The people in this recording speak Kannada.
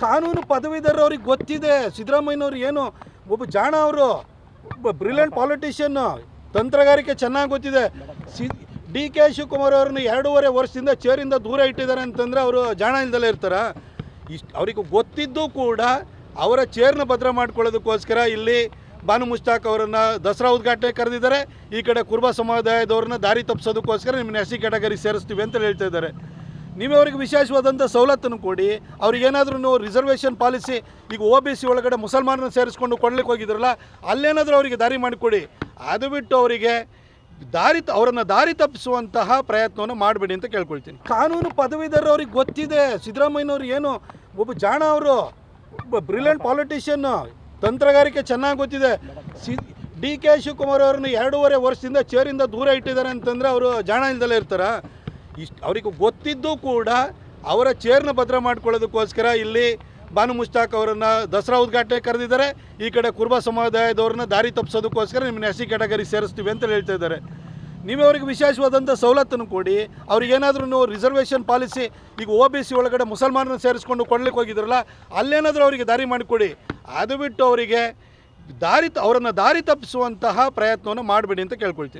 ಕಾನೂನು ಪದವೀಧರರು ಅವ್ರಿಗೆ ಗೊತ್ತಿದೆ. ಸಿದ್ದರಾಮಯ್ಯನವ್ರು ಏನು, ಒಬ್ಬ ಜಾಣ ಅವರು, ಒಬ್ಬ ಬ್ರಿಲಿಯಂಟ್ ಪಾಲಿಟಿಷಿಯನ್ ತಂತ್ರಗಾರಿಕೆ ಚೆನ್ನಾಗಿ ಗೊತ್ತಿದೆ. ಸಿ, ಡಿ ಕೆ ಶಿವಕುಮಾರ್ ಅವ್ರನ್ನ ಎರಡೂವರೆ ವರ್ಷದಿಂದ ಚೇರಿಂದ ದೂರ ಇಟ್ಟಿದ್ದಾರೆ ಅಂತಂದರೆ ಅವರು ಜಾಣ ಇಲ್ದಲೇ ಇರ್ತಾರೆ. ಇಷ್ಟು, ಅವ್ರಿಗೆ ಗೊತ್ತಿದ್ದು ಕೂಡ ಅವರ ಚೇರ್ನ ಭದ್ರ ಮಾಡ್ಕೊಳ್ಳೋದಕ್ಕೋಸ್ಕರ ಇಲ್ಲಿ ಬಾನು ಮುಷ್ತಾಕ್ ಅವರನ್ನು ದಸರಾ ಉದ್ಘಾಟನೆ ಕರೆದಿದ್ದಾರೆ. ಈ ಕಡೆ ಕುರುಬ ಸಮುದಾಯದವ್ರನ್ನ ದಾರಿ ತಪ್ಪಿಸೋದಕ್ಕೋಸ್ಕರ ನಿಮ್ಮನ್ನ ಎಸ್ ಸಿ ಕ್ಯಾಟಗರಿ ಸೇರಿಸ್ತೀವಿ ಅಂತ ಹೇಳ್ತಾ ಇದ್ದಾರೆ. ನೀವು ಅವರಿಗೆ ವಿಶೇಷವಾದಂಥ ಸವಲತ್ತನ್ನು ಕೊಡಿ ಅವ್ರಿಗೇನಾದ್ರೂ ರಿಸರ್ವೇಷನ್ ಪಾಲಿಸಿ ಈಗ ಒ ಬಿ ಸಿ ಒಳಗಡೆ ಮುಸಲ್ಮಾನರನ್ನ ಸೇರಿಸ್ಕೊಂಡು ಕೊಡ್ಲಿಕ್ಕೆ ಹೋಗಿದ್ರಲ್ಲ, ಅಲ್ಲೇನಾದರೂ ಅವರಿಗೆ ದಾರಿ ಮಾಡಿಕೊಡಿ. ಅದು ಬಿಟ್ಟು ಅವರಿಗೆ ದಾರಿ ಅವರನ್ನು ದಾರಿ ತಪ್ಪಿಸುವಂತಹ ಪ್ರಯತ್ನವನ್ನು ಮಾಡಬೇಡಿ ಅಂತ ಕೇಳ್ಕೊಳ್ತೀನಿ. ಕಾನೂನು ಪದವೀಧರರು ಅವ್ರಿಗೆ ಗೊತ್ತಿದೆ, ಸಿದ್ದರಾಮಯ್ಯನವ್ರು ಏನು, ಒಬ್ಬ ಜಾಣ ಅವರು, ಒಬ್ಬ ಬ್ರಿಲಿಯಂಟ್ ಪಾಲಿಟಿಷಿಯನ್ನು ತಂತ್ರಗಾರಿಕೆ ಚೆನ್ನಾಗಿ ಗೊತ್ತಿದೆ. ಸಿ, ಡಿ ಕೆ ಶಿವಕುಮಾರ್ ಅವ್ರನ್ನ ಎರಡೂವರೆ ವರ್ಷದಿಂದ ಚೇರಿಂದ ದೂರ ಇಟ್ಟಿದ್ದಾರೆ ಅಂತಂದರೆ ಅವರು ಜಾಣ ಇಲ್ದಲೇ ಇರ್ತಾರ? ಇಷ್ಟು ಅವ್ರಿಗೆ ಗೊತ್ತಿದ್ದು ಕೂಡ ಅವರ ಚೇರ್ನ ಭದ್ರ ಮಾಡ್ಕೊಳ್ಳೋದಕ್ಕೋಸ್ಕರ ಇಲ್ಲಿ ಬಾನು ಮುಷ್ತಾಕ್ ಅವರನ್ನು ದಸರಾ ಉದ್ಘಾಟನೆ ಕರೆದಿದ್ದಾರೆ. ಈ ಕಡೆ ಕುರುಬ ಸಮುದಾಯದವ್ರನ್ನ ದಾರಿ ತಪ್ಪಿಸೋದಕ್ಕೋಸ್ಕರ ನಿಮ್ಮನ್ನ ಎಸ್ ಸಿ ಕ್ಯಾಟಗರಿ ಸೇರಿಸ್ತೀವಿ ಅಂತ ಹೇಳ್ತಾ ಇದ್ದಾರೆ. ನೀವು ಅವರಿಗೆ ವಿಶೇಷವಾದಂಥ ಸವಲತ್ತನ್ನು ಕೊಡಿ. ಅವ್ರಿಗೇನಾದ್ರೂ ಏನಾದರೂ ರಿಸರ್ವೇಷನ್ ಪಾಲಿಸಿ ಈಗ ಒ ಬಿ ಸಿ ಒಳಗಡೆ ಮುಸಲ್ಮಾನರನ್ನ ಸೇರಿಸ್ಕೊಂಡು ಕೊಡ್ಲಿಕ್ಕೆ ಹೋಗಿದ್ರಲ್ಲ, ಅಲ್ಲೇನಾದರೂ ಅವರಿಗೆ ದಾರಿ ಮಾಡಿಕೊಡಿ. ಅದು ಬಿಟ್ಟು ಅವರಿಗೆ ದಾರಿ ಅವರನ್ನು ದಾರಿ ತಪ್ಪಿಸುವಂತಹ ಪ್ರಯತ್ನವನ್ನು ಮಾಡಬೇಡಿ ಅಂತ ಕೇಳ್ಕೊಳ್ತೀನಿ.